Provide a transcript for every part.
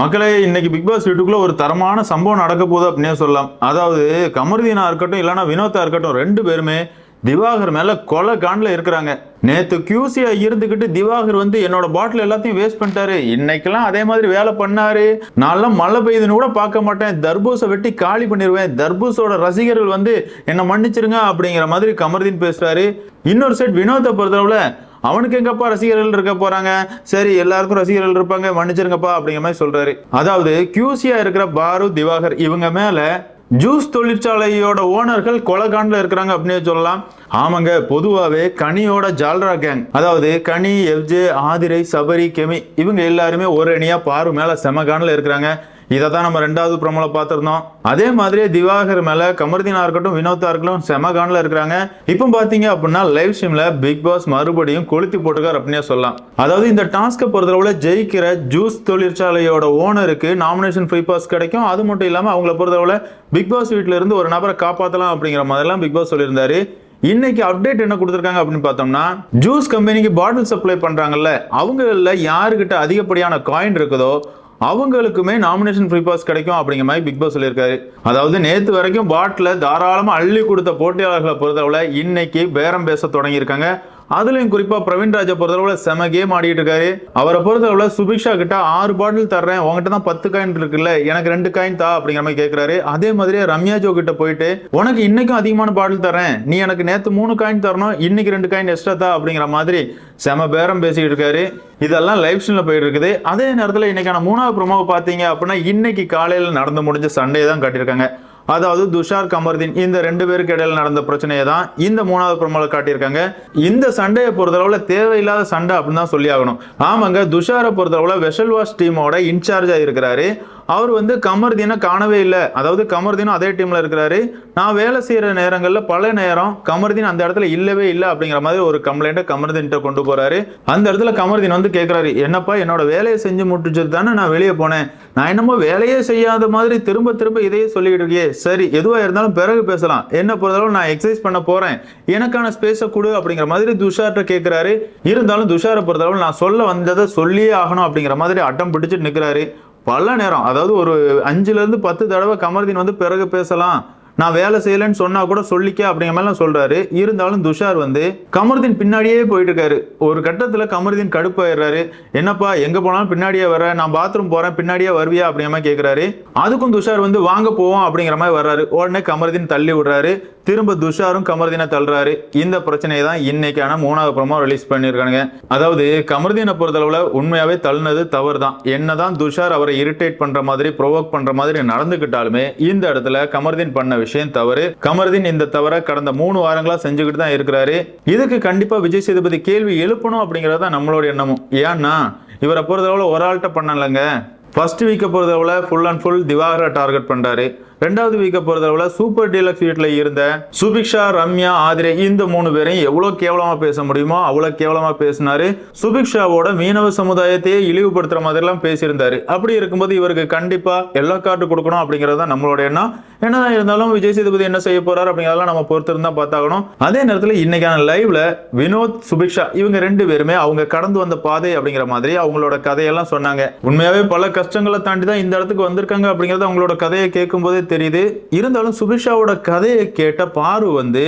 மக்களே இன்னைக்கு big pass வீட்டுக்குள்ள ஒரு தரமான சம்பவம் நடக்க போகுது அப்படின்னே சொல்லலாம். அதாவது கமருதீனா இருக்கட்டும் இல்லைன்னா வினோத்தா இருக்கட்டும் ரெண்டு பேருமே திவாகர் மேல கொலை காண்டில் இருக்கிறாங்க. நேத்து கியூசியா இருந்துகிட்டு திவாகர் வந்து என்னோட பாட்டில் எல்லாத்தையும் வேஸ்ட் பண்ணிட்டாரு. இன்னைக்கெல்லாம் அதே மாதிரி வேலை பண்ணாரு. நான்லாம் மழை பெய்யுதுன்னு கூட பார்க்க மாட்டேன். தர்பூசை வெட்டி காலி பண்ணிடுவேன் தர்பூசோட ரசிகர்கள் வந்து என்னை மன்னிச்சிருங்க அப்படிங்கிற மாதிரி கமர்தீன் பேசுறாரு. இன்னொரு சைட் வினோத்தை பொறுத்தளவுல அவனுக்கு எங்கப்பா ரசிகர்கள் இருக்க போறாங்க? சரி எல்லாருக்கும் ரசிகர்கள் இருப்பாங்க மன்னிச்சிருங்கப்பா அப்படிங்கிற மாதிரி சொல்றாரு. அதாவது கியூசியா இருக்கிற பாரு திவாகர் இவங்க மேல ஜூஸ் தொழிற்சாலையோட ஓனர்கள் கொலகாண்டில் இருக்கிறாங்க அப்படின்னு சொல்லலாம். ஆமாங்க பொதுவாகவே கனியோட ஜால்ரா கேங் அதாவது கனி எஃப்ஜே ஆதிரை சபரி கெமி இவங்க எல்லாருமே ஒரு அணியாக பாரு மேலே செமகாண்டில் இருக்கிறாங்க. இதை தான் நம்ம ரெண்டாவது ப்ரோமோல பார்த்துருந்தோம். அதே மாதிரியே திவாகர் மேல கமர்தீனா இருக்கட்டும் வினோத்தா இருக்கட்டும் செமகான்ல இருக்கிறாங்க. இப்போ பாத்தீங்க அப்படின்னா லைவ் ஸ்ட்ரீம்ல பிக் பாஸ் மறுபடியும் கொளுத்தி போட்டுக்கார் அப்படின்னே சொல்லலாம். அதாவது இந்த டாஸ்க்கை பொறுத்தளவுல ஜெயிக்கிற ஜூஸ் தொழிற்சாலையோட ஓனருக்கு நாமினேஷன் ஃப்ரீ பாஸ் கிடைக்கும். அது மட்டும் இல்லாம அவங்கள பொறுத்தளவுல பிக் பாஸ் வீட்ல இருந்து ஒரு நபரை காப்பாத்தலாம் அப்படிங்கிற மாதிரிலாம் பிக் பாஸ் சொல்லியிருந்தாரு. இன்னைக்கு அப்டேட் என்ன கொடுத்துருக்காங்க அப்படின்னு பார்த்தோம்னா ஜூஸ் கம்பெனிக்கு பாட்டில் சப்ளை பண்றாங்கல்ல அவங்கள யாருக்கிட்ட அதிகப்படியான காயின் இருக்குதோ அவங்களுக்குமே நாமினேஷன் ஃப்ரீ பாஸ் கிடைக்கும் அப்படிங்கிற மாதிரி பிக் பாஸ் சொல்லியிருக்காரு. அதாவது நேற்று வரைக்கும் பாட்டில் தாராளமாக அள்ளி கொடுத்த போட்டியாளர்களை பொறுத்தவரை இன்னைக்கு பேரம் பேச தொடங்கியிருக்காங்க. அதுலயும் குறிப்பா பிரவீன் ராஜா பொறுத்தளவுல செம கேம் ஆடிட்டு இருக்காரு. அவரை பொறுத்தளவுல சுபிக்ஷா கிட்ட ஆறு பாட்டில் தர்றேன். உங்ககிட்ட தான் பத்து காயின் இருக்குல்ல எனக்கு ரெண்டு காயின் தா அப்படிங்கிற மாதிரி கேட்கிறாரு அதே மாதிரி ரம்யா ஜோ கிட்ட போயிட்டு உனக்கு இன்னைக்கும் அதிகமான பாட்டில் தரேன் நீ எனக்கு நேத்து மூணு காயின் தரணும் இன்னைக்கு ரெண்டு காயின் எக்ஸ்ட்ரா தா அப்படிங்கிற மாதிரி செம பேரம் பேசிக்கிட்டு இருக்காரு. இதெல்லாம் லைவ் ஸ்ட்ரீம்ல போயிட்டு இருக்குது. அதே நேரத்தில் இன்னைக்கான மூணாவது ப்ரோமோவை பார்த்தீங்க அப்படின்னா இன்னைக்கு காலையில் நடந்து முடிஞ்ச சண்டே தான் காட்டியிருக்காங்க. அதாவது துஷார் கமர்தீன் இந்த ரெண்டு பேருக்கு இடையில நடந்த பிரச்சனையை தான் இந்த மூணாவது ப்ரோமோல காட்டியிருக்காங்க. இந்த சண்டையை பொறுத்தளவுல தேவையில்லாத சண்டை அப்படின்னு தான் சொல்லி ஆகணும். ஆமாங்க துஷாரை பொறுத்தளவுல வெஷல் வாஷ் டீமோட இன்சார்ஜா இருக்கிறாரு. அவர் வந்து கமர்தீனை காணவே இல்லை. அதாவது கமர்தீனும் அதே டீமில் இருக்கிறாரு. நான் வேலை செய்கிற நேரங்களில் பல நேரம் கமர்தீன் அந்த இடத்துல இல்லவே இல்லை அப்படிங்கிற மாதிரி ஒரு கம்ப்ளைண்ட்டை கமர்தீன்கிட்ட கொண்டு போகிறாரு அந்த இடத்துல கமர்தீன் வந்து கேட்குறாரு என்னப்பா என்னோட வேலையை செஞ்சு முடிச்சது தானே நான் வெளியே போனேன். நான் என்னமோ வேலையே செய்யாத மாதிரி திரும்ப திரும்ப இதையே சொல்லிக்கிட்டு இருக்கியே. சரி எதுவாக இருந்தாலும் பிறகு பேசலாம். என்ன பொறுத்தளவு நான் எக்ஸசைஸ் பண்ண போகிறேன் எனக்கான ஸ்பேஸை கொடு அப்படிங்கிற மாதிரி துஷார்கிட்ட கேட்குறாரு இருந்தாலும் துஷாரை பொறுத்தளவு நான் சொல்ல வந்ததை சொல்லியே ஆகணும் அப்படிங்கிற மாதிரி அட்டம் பிடிச்சிட்டு நிற்கிறாரு பல நேரம் அதாவது ஒரு அஞ்சுல இருந்து பத்து தடவை கமர்தீன் வந்து பிறகு பேசலாம். நான் வேலை செய்யலைன்னு சொன்னா கூட சொல்லிக்க அப்படிங்கிற மாதிரிலாம் சொல்றாரு. இருந்தாலும் துஷார் வந்து கமர்தீன் பின்னாடியே போயிட்டு இருக்காரு ஒரு கட்டத்துல கமர்தீன் கடுப்பாயிடுறாரு. என்னப்பா எங்க போனாலும் பின்னாடியே வர நான் பாத்ரூம் போறேன் பின்னாடியே வருவியா அப்படிங்கிற மாதிரி கேட்கிறாரு அதுக்கும் துஷார் வந்து வாங்க போவோம் அப்படிங்கிற மாதிரி வர்றாரு. உடனே கமர்தீன் தள்ளி விடுறாரு. திரும்ப துஷாரும் கமர்தீனை தள்ளுறாரு. இந்த பிரச்சனையை தான் இன்னைக்கான மூணாவது ப்ரோமோ ரிலீஸ் பண்ணியிருக்கானுங்க. அதாவது கமர்தீனை பொறுத்தளவுல உண்மையாவே தள்ளினது தவறு தான் என்னதான் துஷார் அவரை இரிட்டேட் பண்ற மாதிரி ப்ரொவோக் பண்ற மாதிரி நடந்துக்கிட்டாலுமே இந்த இடத்துல கமர்தீன் பண்ண விஷயம் தவறு. கமர்தீன் இந்த தவறை கடந்த மூணு வாரங்களா செஞ்சுக்கிட்டு தான் இருக்கிறாரு. இதுக்கு கண்டிப்பா விஜய் சேதுபதி கேள்வி எழுப்பணும் அப்படிங்கறது தான் நம்மளோட எண்ணமும். ஏன்னா இவரை பொறுத்தளவுல ஒரு ஆள்கிட்ட பண்ணலங்க. ஃபர்ஸ்ட் வீக்கை பொறுத்தளவுல ஃபுல் அண்ட் ஃபுல் திவாகரை டார்கெட் பண்றாரு ரெண்டாவது வீக்கை பொறுத்தளவுல சூப்பர் டீலக்ஸ் வீட்டில் இருந்த சுபிக்ஷா ரம்யா ஆதிரே இந்த மூணு பேரையும் எவ்வளோ கேவலமா பேச முடியுமோ அவ்வளோ கேவலமா பேசினாரு. சுபிக்ஷாவோட மீனவ சமுதாயத்தையே இழிவுபடுத்துற மாதிரிலாம் பேசியிருந்தாரு. அப்படி இருக்கும்போது இவருக்கு கண்டிப்பா எல்லா கார்டு கொடுக்கணும் அப்படிங்கிறது தான் நம்மளோட எண்ணம். என்னதான் இருந்தாலும் விஜய் சேதுபதி என்ன செய்ய போறாரு அப்படிங்கிறதெல்லாம் நம்ம பொறுத்திருந்தா பார்த்தாகணும். அதே நேரத்தில் இன்னைக்கான லைவ்ல வினோத் சுபிக்ஷா இவங்க ரெண்டு பேருமே அவங்க கடந்து வந்த பாதை அப்படிங்கிற மாதிரி அவங்களோட கதையெல்லாம் சொன்னாங்க. உண்மையாவே பல கஷ்டங்களை தாண்டி தான் இந்த இடத்துக்கு வந்திருக்காங்க அப்படிங்கிறது அவங்களோட கதையை கேட்கும்போது தெரியுது. இருந்தாலும் சுபிக்ஷாவோட கதையை கேட்ட பாரு வந்து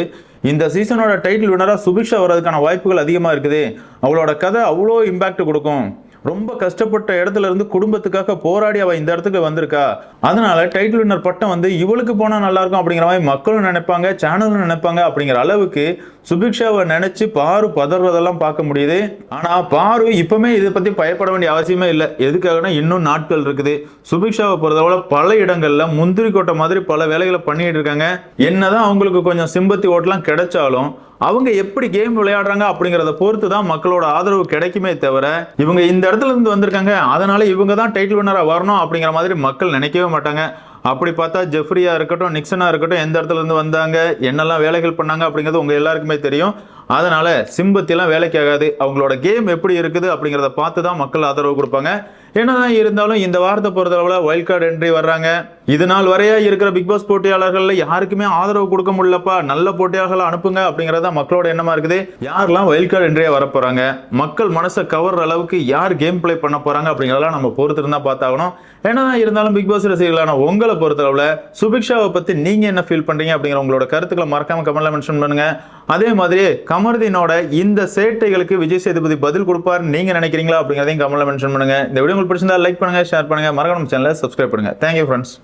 இந்த சீசனோட டைட்டில் வினரா சுபிக்ஷா வர்றதுக்கான வாய்ப்புகள் அதிகமாக இருக்குது. அவளோட கதை அவ்வளோ இம்பாக்ட் கொடுக்கும். ரொம்ப கஷ்டப்பட்ட இடத்துல இருந்து குடும்பத்துக்காக போராடி அவள் இந்த இடத்துக்கு வந்திருக்கா. அதனால டைட்டில் வின்னர் பட்டம் வந்து இவளுக்கு போனால் நல்லாயிருக்கும் அப்படிங்கிற மாதிரி மக்களும் நினைப்பாங்க சேனலும் நினைப்பாங்க அப்படிங்கிற அளவுக்கு சுபிக்ஷாவை நினைச்சு பாரு பதறதெல்லாம் பார்க்க முடியுது. ஆனா பாரு இப்பவுமே இதை பத்தி பயப்பட வேண்டிய அவசியமே இல்லை. எதுக்காகனா இன்னும் நாட்கள் இருக்குது. சுபிக்ஷாவை பொறுத்தவரை பல இடங்கள்ல முந்திரி கொட்டை மாதிரி பல வேலைகளை பண்ணிட்டு இருக்காங்க. என்னதான் அவங்களுக்கு கொஞ்சம் சிம்பத்தி ஓட்டெல்லாம் கிடைச்சாலும் அவங்க எப்படி கேம் விளையாடுறாங்க அப்படிங்கிறத பொறுத்து தான் மக்களோட ஆதரவு கிடைக்குமே தவிர இவங்க இந்த இடத்துல இருந்து வந்திருக்காங்க. அதனால இவங்க தான் டைட்டில் வின்னராக வரணும் அப்படிங்கிற மாதிரி மக்கள் நினைக்கவே மாட்டாங்க. அப்படி பார்த்தா ஜெஃப்ரியா இருக்கட்டும் நிக்சனா இருக்கட்டும் எந்த இடத்துல இருந்து வந்தாங்க என்னெல்லாம் வேலைகள் பண்ணாங்க அப்படிங்கிறது உங்க எல்லாருக்குமே தெரியும். அதனால சிம்பத்திலாம் வேலைக்கு ஆகாது அவங்களோட கேம் எப்படி இருக்குது அப்படிங்கிறத பார்த்து தான் மக்கள் ஆதரவு கொடுப்பாங்க. என்னதான் இருந்தாலும் இந்த வாரத்தை பொறுத்தளவில் வைல்ட் கார்டு என்ட்ரி வர்றாங்க. இது நாள் வரையா இருக்கிற பிக் பாஸ் போட்டியாளர்கள் யாருக்குமே ஆதரவு கொடுக்க முடியலப்பா. நல்ல போட்டியாளர்களை அனுப்புங்க அப்படிங்கறத மக்களோட எண்ணமா இருக்குது. யாரெல்லாம் வைல்ட் கார்டு என்ட்ரியா வர போறாங்க மக்கள் மனசை கவர்ற அளவுக்கு யார் கேம் ப்ளே பண்ண போறாங்க அப்படிங்கறதெல்லாம் நம்ம பொறுத்து இருந்தா பார்த்தாகணும். என்னதான் இருந்தாலும் பிக் பாஸ் ரசிகர்களான உங்களை பொறுத்தளவில் சுபிக்ஷாவை பத்தி நீங்க என்ன ஃபீல் பண்றீங்க அப்படிங்கிற உங்களோட கருத்துக்களை மறக்காம கமெண்ட்ல மென்ஷன் பண்ணுங்க. அதே மாதிரி கமர்தீனோட இந்த சேட்டைகளுக்கு விஜய் சேதுபதி பதில் கொடுப்பார் நீங்கள் நினைக்கிறீங்களா அப்படிங்கிறதையும் கமெண்ட்ல மென்ஷன் பண்ணுங்க. இந்த வீடியோ உங்களுக்கு பிடிச்சிருந்தா லைக் பண்ணுங்கள் ஷேர் பண்ணுங்க. மறக்காம சேனலை சப்ஸ்கிரைப் பண்ணுங்கள் தேங்க்யூ ஃப்ரெண்ட்ஸ்